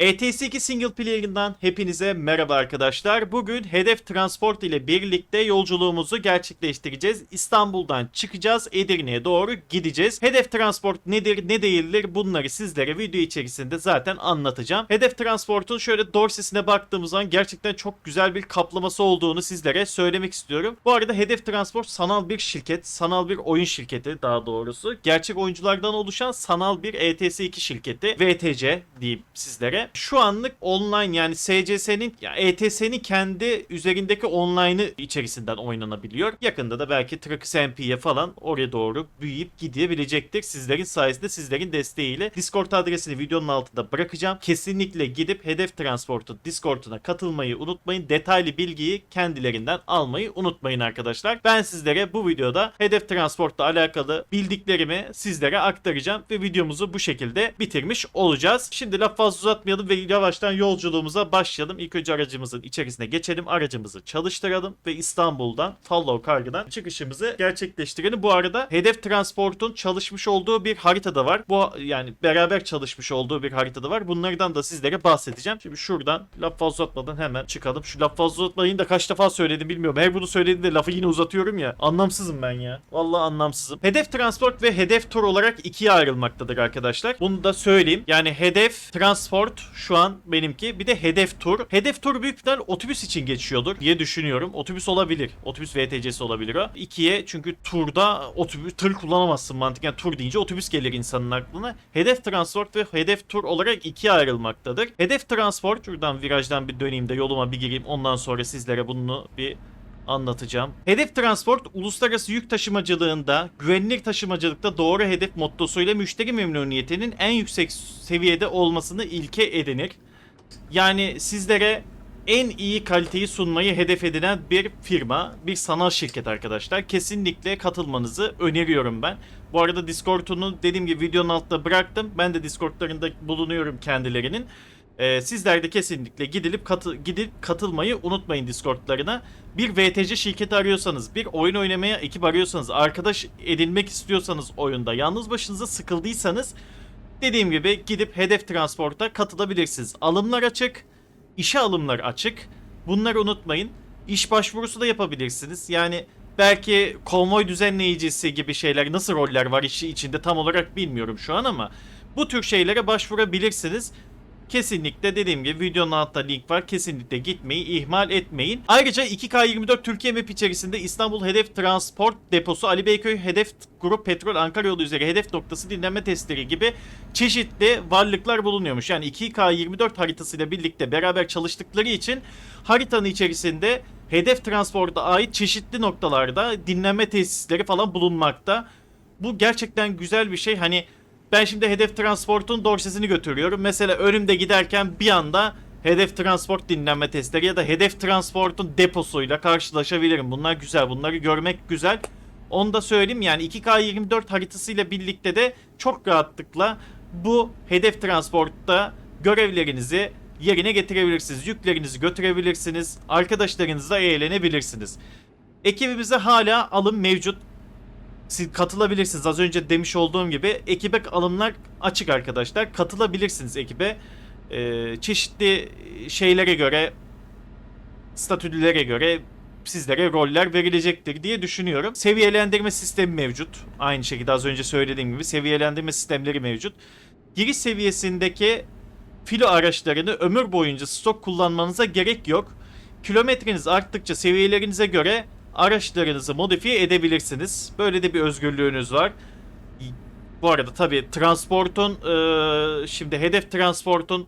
ETS2 Single Player'ından hepinize merhaba arkadaşlar. Bugün Hedef Transport ile birlikte yolculuğumuzu gerçekleştireceğiz. İstanbul'dan çıkacağız, Edirne'ye doğru gideceğiz. Hedef Transport nedir, ne değildir bunları sizlere video içerisinde zaten anlatacağım. Hedef Transport'un şöyle dorsesine baktığımız zaman gerçekten çok güzel bir kaplaması olduğunu sizlere söylemek istiyorum. Bu arada Hedef Transport sanal bir şirket, sanal bir oyun şirketi daha doğrusu. Gerçek oyunculardan oluşan sanal bir ETS2 şirketi. VTC diyeyim sizlere. Şu anlık online yani SCS'nin ya ETS'nin kendi üzerindeki online'ı içerisinden oynanabiliyor. Yakında da belki Trax MP'ye falan oraya doğru büyüyüp gidebilecektir. Sizlerin sayesinde sizlerin desteğiyle. Discord adresini videonun altında bırakacağım. Kesinlikle gidip Hedef Transport'un Discord'una katılmayı unutmayın. Detaylı bilgiyi kendilerinden almayı unutmayın arkadaşlar. Ben sizlere bu videoda Hedef Transport'la alakalı bildiklerimi sizlere aktaracağım ve videomuzu bu şekilde bitirmiş olacağız. Şimdi laf fazla uzatmayalım ve yavaştan yolculuğumuza başlayalım. İlk önce aracımızın içerisine geçelim. Aracımızı çalıştıralım ve İstanbul'dan Follow Kargı'dan çıkışımızı gerçekleştirelim. Bu arada Hedef Transport'un çalışmış olduğu bir haritada var. Bu yani beraber çalışmış olduğu bir haritada var. Bunlardan da sizlere bahsedeceğim. Şimdi şuradan laf fazla uzatmadan hemen çıkalım. Şu laf fazla uzatmayın da kaç defa söyledim bilmiyorum. Her bunu söylediğimde lafı yine uzatıyorum ya. Anlamsızım ben ya. Vallahi anlamsızım. Hedef Transport ve Hedef Tur olarak ikiye ayrılmaktadır arkadaşlar. Bunu da söyleyeyim. Yani Hedef Transport şu an benimki. Bir de Hedef Tur. Hedef Tur büyük ihtimal otobüs için geçiyordur diye düşünüyorum. Otobüs olabilir. Otobüs VTC'si olabilir o. İkiye çünkü turda otobüs tır kullanamazsın mantıken. Tur deyince otobüs gelir insanın aklına. Hedef Transport ve Hedef Tur olarak ikiye ayrılmaktadır. Hedef Transport şuradan virajdan bir döneyim de yoluma bir gireyim. Ondan sonra sizlere bunu bir anlatacağım. Hedef Transport uluslararası yük taşımacılığında, güvenilir taşımacılıkta doğru hedef mottosuyla müşteri memnuniyetinin en yüksek seviyede olmasını ilke edinir. Yani sizlere en iyi kaliteyi sunmayı hedef edinen bir firma, bir sanal şirket arkadaşlar. Kesinlikle katılmanızı öneriyorum ben. Bu arada Discord'unu dediğim gibi videonun altına bıraktım. Ben de Discord'larında bulunuyorum kendilerinin. Ee, sizler de kesinlikle gidilip katı, gidip katılmayı unutmayın Discord'larına. Bir VTC şirketi arıyorsanız, bir oyun oynamaya ekip arıyorsanız, arkadaş edinmek istiyorsanız oyunda, yalnız başınıza sıkıldıysanız dediğim gibi gidip Hedef Transport'a katılabilirsiniz. Alımlar açık, işe alımlar açık. Bunları unutmayın. İş başvurusu da yapabilirsiniz. Yani belki konvoy düzenleyicisi gibi şeyler, nasıl roller var işi içinde tam olarak bilmiyorum şu an ama bu tür şeylere başvurabilirsiniz. Kesinlikle dediğim gibi videonun altında link var. Kesinlikle gitmeyi ihmal etmeyin. Ayrıca 2K24 Türkiye Map içerisinde İstanbul Hedef Transport Deposu, Ali Beyköy Hedef Grup Petrol Ankara yolu üzeri hedef noktası dinleme testleri gibi çeşitli varlıklar bulunuyormuş. Yani 2K24 haritasıyla birlikte beraber çalıştıkları için haritanın içerisinde hedef transporta ait çeşitli noktalarda dinleme tesisleri falan bulunmakta. Bu gerçekten güzel bir şey. Hani ben şimdi hedef transportun dorsesini götürüyorum. Mesela önümde giderken bir anda hedef transport dinlenme testleri ya da hedef transportun deposuyla karşılaşabilirim. Bunlar güzel. Bunları görmek güzel. Onu da söyleyeyim yani 2K24 haritasıyla birlikte de çok rahatlıkla bu hedef transportta görevlerinizi yerine getirebilirsiniz. Yüklerinizi götürebilirsiniz. Arkadaşlarınızla eğlenebilirsiniz. Ekibimize hala alım mevcut siz katılabilirsiniz. Az önce demiş olduğum gibi ekibe alımlar açık arkadaşlar. Katılabilirsiniz ekibe. Ee, çeşitli şeylere göre, statülere göre sizlere roller verilecektir diye düşünüyorum. Seviyelendirme sistemi mevcut. Aynı şekilde az önce söylediğim gibi seviyelendirme sistemleri mevcut. Giriş seviyesindeki filo araçlarını ömür boyunca stok kullanmanıza gerek yok. Kilometreniz arttıkça seviyelerinize göre araçlarınızı modifiye edebilirsiniz. Böyle de bir özgürlüğünüz var. Bu arada tabii transportun eee, şimdi hedef transportun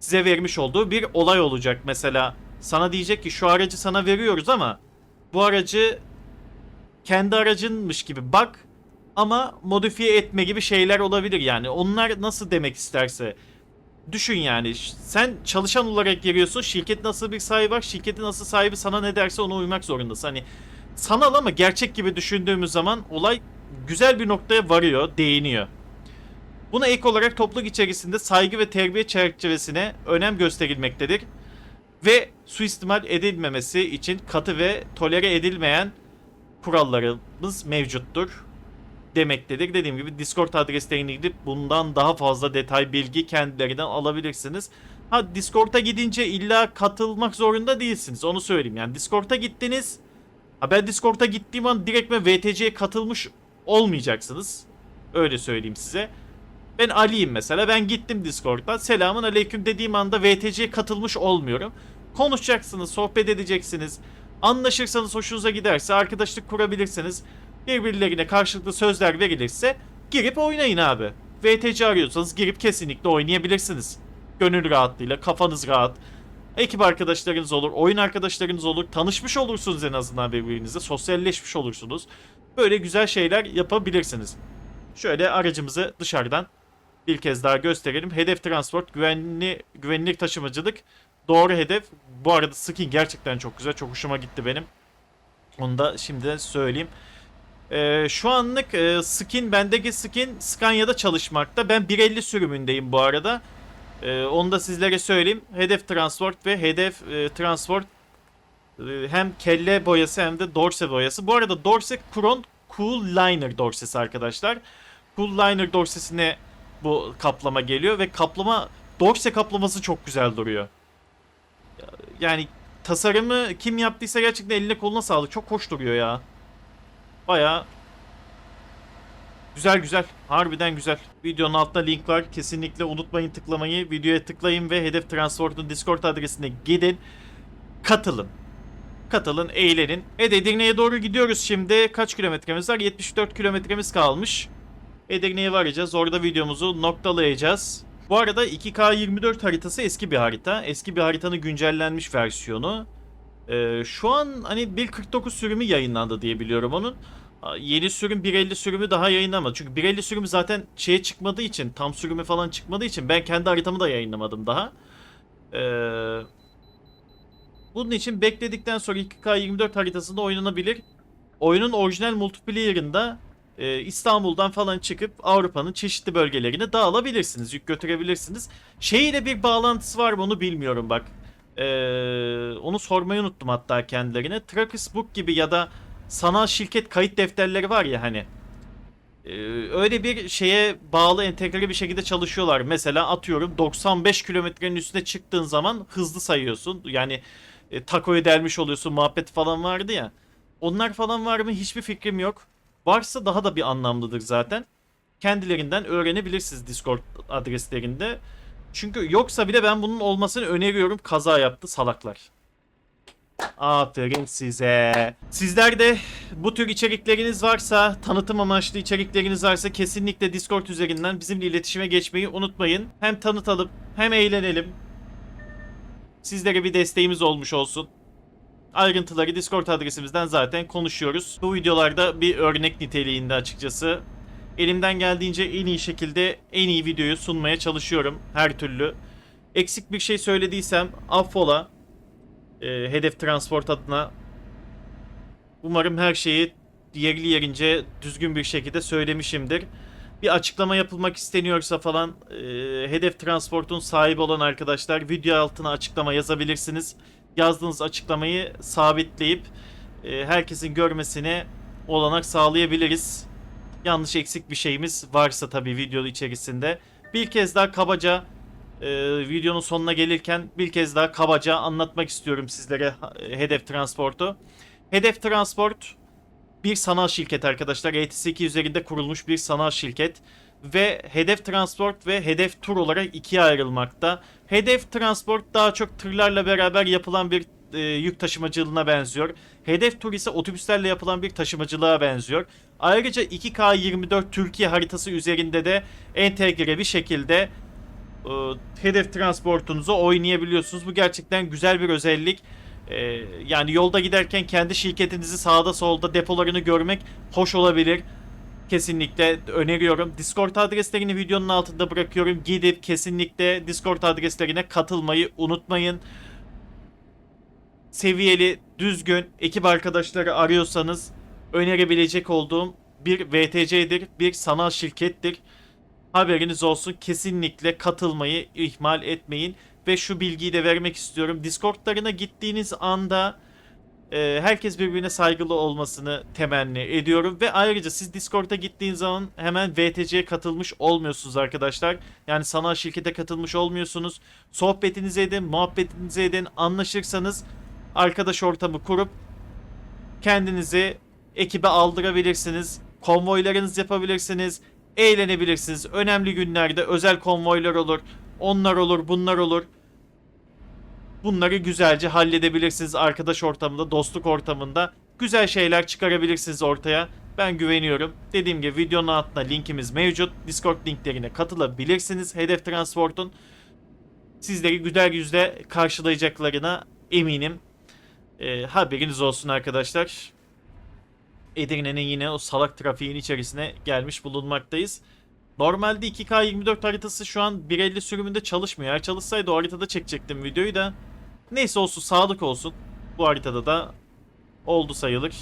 size vermiş olduğu bir olay olacak. Mesela sana diyecek ki şu aracı sana veriyoruz ama bu aracı kendi aracınmış gibi bak ama modifiye etme gibi şeyler olabilir yani. Onlar nasıl demek isterse düşün yani. Sen çalışan olarak giriyorsun. Şirket nasıl bir sahibi var? Şirketin nasıl sahibi sana ne derse ona uymak zorundasın. Hani sanal ama gerçek gibi düşündüğümüz zaman olay güzel bir noktaya varıyor, değiniyor. Buna ek olarak topluluk içerisinde saygı ve terbiye çerçevesine önem gösterilmektedir. Ve suistimal edilmemesi için katı ve tolere edilmeyen kurallarımız mevcuttur demektedir. Dediğim gibi Discord adreslerine gidip bundan daha fazla detay bilgi kendilerinden alabilirsiniz. Ha Discord'a gidince illa katılmak zorunda değilsiniz. Onu söyleyeyim. Yani Discord'a gittiniz. Ha ben Discord'a gittiğim an direkt ben VTC'ye katılmış olmayacaksınız. Öyle söyleyeyim size. Ben Ali'yim mesela. Ben gittim Discord'da. Selamun aleyküm dediğim anda VTC'ye katılmış olmuyorum. Konuşacaksınız, sohbet edeceksiniz. Anlaşırsanız hoşunuza giderse arkadaşlık kurabilirsiniz. Birbirlerine karşılıklı sözler verilirse girip oynayın abi. VTC arıyorsanız girip kesinlikle oynayabilirsiniz. Gönül rahatlığıyla, kafanız rahat. Ekip arkadaşlarınız olur, oyun arkadaşlarınız olur. Tanışmış olursunuz en azından birbirinizle. Sosyalleşmiş olursunuz. Böyle güzel şeyler yapabilirsiniz. Şöyle aracımızı dışarıdan bir kez daha gösterelim. Hedef transport, güvenli güvenilir taşımacılık. Doğru hedef. Bu arada skin gerçekten çok güzel. Çok hoşuma gitti benim. Onu da şimdiden söyleyeyim. Ee, şu anlık e, skin, bendeki skin Scania'da çalışmakta. Ben 1.50 sürümündeyim bu arada. Ee, onu da sizlere söyleyeyim. Hedef transport ve hedef e, transport e, hem kelle boyası hem de dorse boyası. Bu arada dorse Kron Cool Liner dorsesi arkadaşlar. Cool Liner dorsesine bu kaplama geliyor ve kaplama dorse kaplaması çok güzel duruyor. Yani tasarımı kim yaptıysa gerçekten eline koluna sağlık. Çok hoş duruyor ya. Baya güzel güzel. Harbiden güzel. Videonun altında link var. Kesinlikle unutmayın tıklamayı. Videoya tıklayın ve Hedef Transport'un Discord adresine gidin. Katılın. Katılın, eğlenin. Evet Edirne'ye doğru gidiyoruz şimdi. Kaç kilometremiz var? 74 kilometremiz kalmış. Edirne'ye varacağız. Orada videomuzu noktalayacağız. Bu arada 2K24 haritası eski bir harita. Eski bir haritanın güncellenmiş versiyonu. Ee, şu an hani 1.49 sürümü yayınlandı diye biliyorum onun. Yeni sürüm 1.50 sürümü daha yayınlamadı. Çünkü 1.50 sürümü zaten şeye çıkmadığı için, tam sürümü falan çıkmadığı için ben kendi haritamı da yayınlamadım daha. Ee, bunun için bekledikten sonra 2K24 haritasında oynanabilir. Oyunun orijinal multiplayer'ında e, İstanbul'dan falan çıkıp Avrupa'nın çeşitli bölgelerine dağılabilirsiniz, yük götürebilirsiniz. Şeyle bir bağlantısı var mı onu bilmiyorum bak. Ee, onu sormayı unuttum hatta kendilerine. Trackers Book gibi ya da sanal şirket kayıt defterleri var ya hani. Ee, öyle bir şeye bağlı entegre bir şekilde çalışıyorlar. Mesela atıyorum 95 kilometrenin üstüne çıktığın zaman hızlı sayıyorsun. Yani e, takoyu delmiş oluyorsun muhabbet falan vardı ya. Onlar falan var mı hiçbir fikrim yok. Varsa daha da bir anlamlıdır zaten. Kendilerinden öğrenebilirsiniz Discord adreslerinde. Çünkü yoksa bile ben bunun olmasını öneriyorum. Kaza yaptı salaklar. Aferin size. Sizler de bu tür içerikleriniz varsa, tanıtım amaçlı içerikleriniz varsa kesinlikle Discord üzerinden bizimle iletişime geçmeyi unutmayın. Hem tanıtalım, hem eğlenelim. Sizlere bir desteğimiz olmuş olsun. Ayrıntıları Discord adresimizden zaten konuşuyoruz. Bu videolarda bir örnek niteliğinde açıkçası. Elimden geldiğince en iyi şekilde en iyi videoyu sunmaya çalışıyorum her türlü. Eksik bir şey söylediysem affola. Ee, hedef transport adına. Umarım her şeyi yerli yerince düzgün bir şekilde söylemişimdir. Bir açıklama yapılmak isteniyorsa falan e, hedef transportun sahibi olan arkadaşlar video altına açıklama yazabilirsiniz. Yazdığınız açıklamayı sabitleyip e, herkesin görmesine olanak sağlayabiliriz. Yanlış eksik bir şeyimiz varsa tabii video içerisinde. Bir kez daha kabaca e, videonun sonuna gelirken bir kez daha kabaca anlatmak istiyorum sizlere e, Hedef Transport'u. Hedef Transport bir sanal şirket arkadaşlar. ETS2 üzerinde kurulmuş bir sanal şirket. Ve Hedef Transport ve Hedef Tur olarak ikiye ayrılmakta. Hedef Transport daha çok tırlarla beraber yapılan bir e, yük taşımacılığına benziyor. Hedef Tur ise otobüslerle yapılan bir taşımacılığa benziyor. Ayrıca 2K24 Türkiye haritası üzerinde de entegre bir şekilde e, hedef transportunuzu oynayabiliyorsunuz. Bu gerçekten güzel bir özellik. E, yani yolda giderken kendi şirketinizi sağda solda depolarını görmek hoş olabilir. Kesinlikle öneriyorum. Discord adreslerini videonun altında bırakıyorum. Gidip kesinlikle Discord adreslerine katılmayı unutmayın. Seviyeli, düzgün ekip arkadaşları arıyorsanız önerebilecek olduğum bir VTC'dir, bir sanal şirkettir. Haberiniz olsun kesinlikle katılmayı ihmal etmeyin. Ve şu bilgiyi de vermek istiyorum. Discord'larına gittiğiniz anda Ee, herkes birbirine saygılı olmasını temenni ediyorum. Ve ayrıca siz Discord'a gittiğiniz zaman hemen VTC'ye katılmış olmuyorsunuz arkadaşlar. Yani sanal şirkete katılmış olmuyorsunuz. Sohbetinizi edin, muhabbetinizi edin. Anlaşırsanız arkadaş ortamı kurup kendinizi ekibe aldırabilirsiniz. Konvoylarınız yapabilirsiniz. Eğlenebilirsiniz. Önemli günlerde özel konvoylar olur. Onlar olur, bunlar olur. Bunları güzelce halledebilirsiniz arkadaş ortamında, dostluk ortamında. Güzel şeyler çıkarabilirsiniz ortaya. Ben güveniyorum. Dediğim gibi videonun altında linkimiz mevcut. Discord linklerine katılabilirsiniz. Hedef Transport'un sizleri güler yüzle karşılayacaklarına eminim. Ee, haberiniz olsun arkadaşlar. Edirne'nin yine o salak trafiğin içerisine gelmiş bulunmaktayız. Normalde 2K24 haritası şu an 1.50 sürümünde çalışmıyor. Eğer çalışsaydı o haritada çekecektim videoyu da. Neyse olsun sağlık olsun. Bu haritada da oldu sayılır.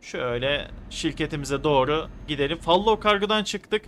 Şöyle şirketimize doğru gidelim. Fallow kargodan çıktık.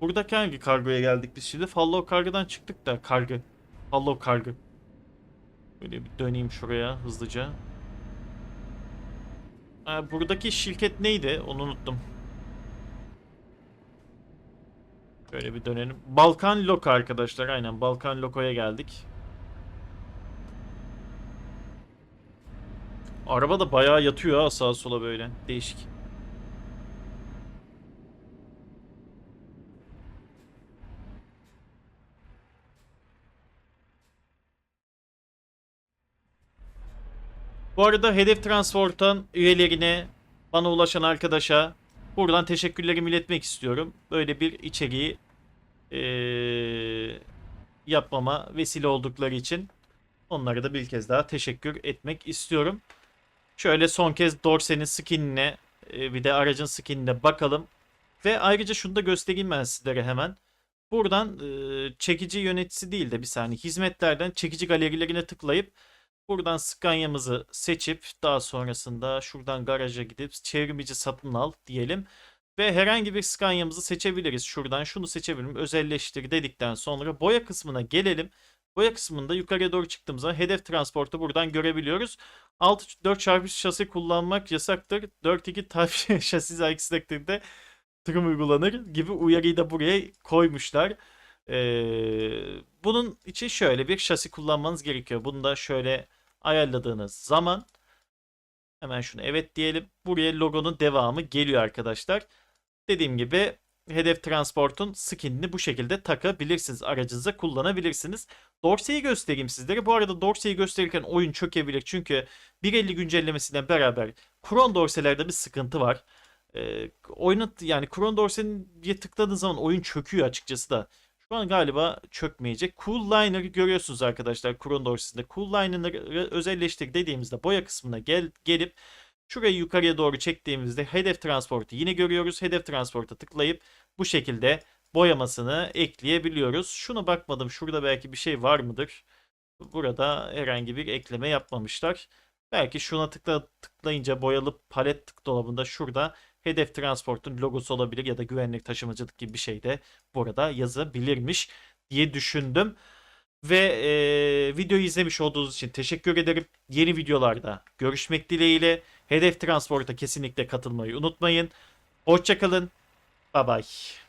Buradaki hangi kargoya geldik biz şimdi? Fallow kargodan çıktık da kargı. Fallow kargı. Böyle bir döneyim şuraya hızlıca. Ha, buradaki şirket neydi? Onu unuttum. Şöyle bir dönelim. Balkan Loko arkadaşlar. Aynen Balkan Loko'ya geldik. Araba da bayağı yatıyor ha sağa sola böyle. Değişik. Bu arada Hedef Transport'tan üyelerine, bana ulaşan arkadaşa buradan teşekkürlerimi iletmek istiyorum. Böyle bir içeriği eee, yapmama vesile oldukları için onlara da bir kez daha teşekkür etmek istiyorum. Şöyle son kez Dorsey'nin skinine e, bir de aracın skinine bakalım. Ve ayrıca şunu da göstereyim ben sizlere hemen. Buradan çekici yöneticisi değil de bir saniye hizmetlerden çekici galerilerine tıklayıp buradan Scania'mızı seçip daha sonrasında şuradan garaja gidip çevrimici satın al diyelim. Ve herhangi bir Scania'mızı seçebiliriz. Şuradan şunu seçebilirim. Özelleştir dedikten sonra boya kısmına gelelim. Boya kısmında yukarıya doğru çıktığımızda hedef transportu buradan görebiliyoruz. 6 4x3 şasi kullanmak yasaktır. 4-2 type şasi takdirde tırım uygulanır gibi uyarıyı da buraya koymuşlar. Ee, bunun için şöyle bir şasi kullanmanız gerekiyor. Bunu da şöyle ayarladığınız zaman hemen şunu evet diyelim. Buraya logonun devamı geliyor arkadaşlar. Dediğim gibi hedef transportun skinini bu şekilde takabilirsiniz. Aracınıza kullanabilirsiniz. Dorsey'i göstereyim sizlere. Bu arada Dorsey'i gösterirken oyun çökebilir. Çünkü 1.50 güncellemesiyle beraber Kron Dorselerde bir sıkıntı var. Ee, oyunu yani Kron Dorsey'e tıkladığınız zaman oyun çöküyor açıkçası da. Şu an galiba çökmeyecek. Cool Liner'ı görüyorsunuz arkadaşlar Kron Dorsey'de. Cool Liner'ı özelleştir dediğimizde boya kısmına gel, gelip Şurayı yukarıya doğru çektiğimizde hedef transportu yine görüyoruz. Hedef transporta tıklayıp bu şekilde boyamasını ekleyebiliyoruz. Şuna bakmadım. Şurada belki bir şey var mıdır? Burada herhangi bir ekleme yapmamışlar. Belki şuna tıkla, tıklayınca boyalı palet tık dolabında şurada hedef transportun logosu olabilir ya da güvenlik taşımacılık gibi bir şey de burada yazabilirmiş diye düşündüm. Ve e, videoyu izlemiş olduğunuz için teşekkür ederim. Yeni videolarda görüşmek dileğiyle. Hedef Transport'a kesinlikle katılmayı unutmayın. Hoşçakalın. Bye bye.